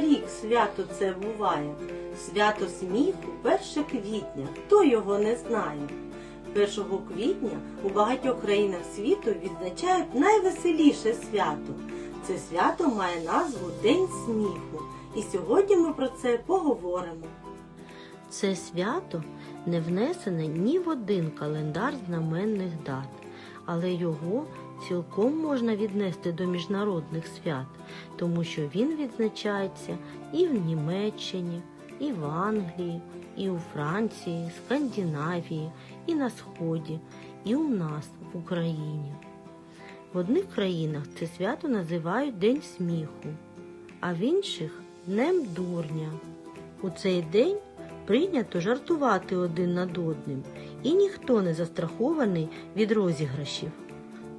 рік свято це буває. Свято сміху 1 квітня. Хто його не знає? 1 квітня у багатьох країнах світу відзначають найвеселіше свято. Це свято має назву День сміху. І сьогодні ми про це поговоримо. Це свято не внесене ні в один календар знаменних дат, але його цілком можна віднести до міжнародних свят, тому що він відзначається і в Німеччині, і в Англії, і у Франції, Скандинавії, і на Сході, і у нас в Україні. В одних країнах це свято називають День сміху, а в інших Днем дурня. У цей день прийнято жартувати один над одним, і ніхто не застрахований від розіграшів.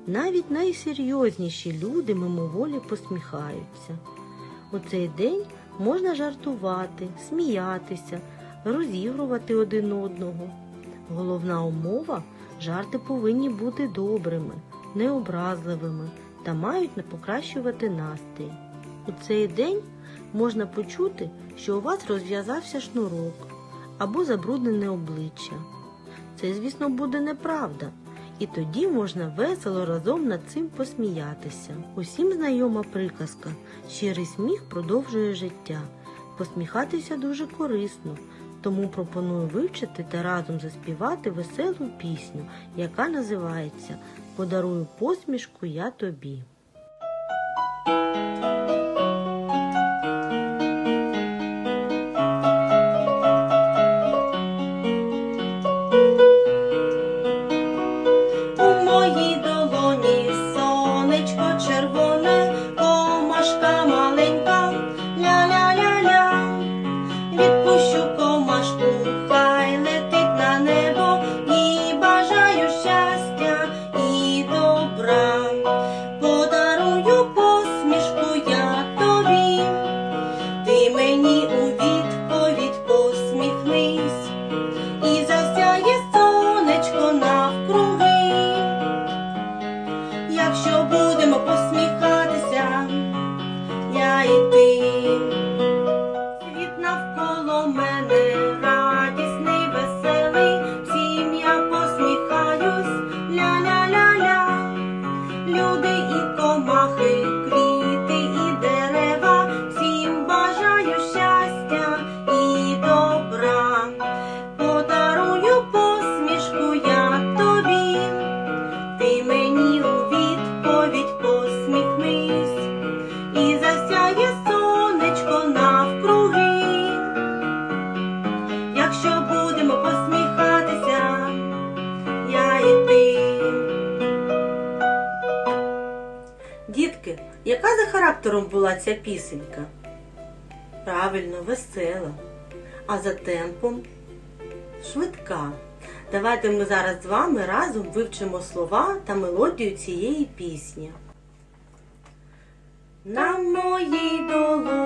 Навіть найсерйозніші люди мимоволі посміхаються. У цей день можна жартувати, сміятися, розігрувати один одного. Головна умова жарти повинні бути добрими, необразливими та мають не покращувати настрій. У цей день можна почути, що у вас розв'язався шнурок або забруднене обличчя. Це, звісно, буде неправда, і тоді можна весело разом над цим посміятися. Усім знайома приказка щирий сміх продовжує життя. Посміхатися дуже корисно, тому пропоную вивчити та разом заспівати веселу пісню, яка називається Подарую посмішку я тобі. Якщо будемо посміхатися, характером була ця пісенька? Правильно, весела. А за темпом швидка. Давайте ми зараз з вами разом вивчимо слова та мелодію цієї пісні. На моїй долоні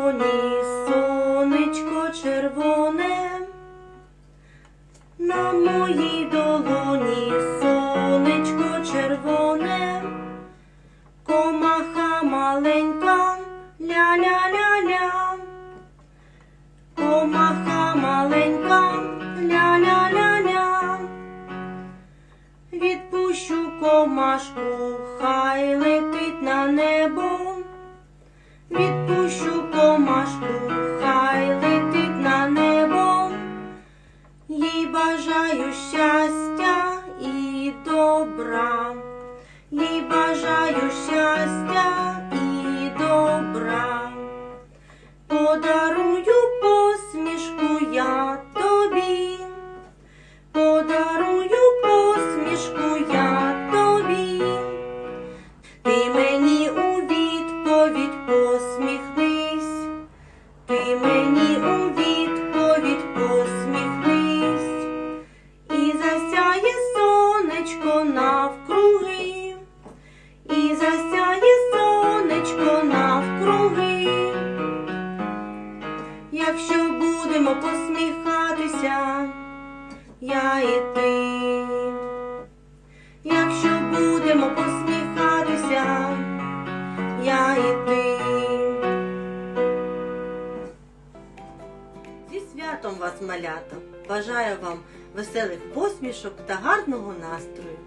комашку, хай летить на небо. Відпущу комашку, хай летить на небо. Їй бажаю щастя і добра. Їй бажаю щастя і добра. Подарую посміхнись. Ти мені у відповідь посміхнись. І засяє сонечко навкруги. І засяє сонечко навкруги. Якщо будемо посміхатися, я і ти. Якщо будемо посміхатися, я можна йти. Вас, малята! Бажаю вам веселих посмішок та гарного настрою.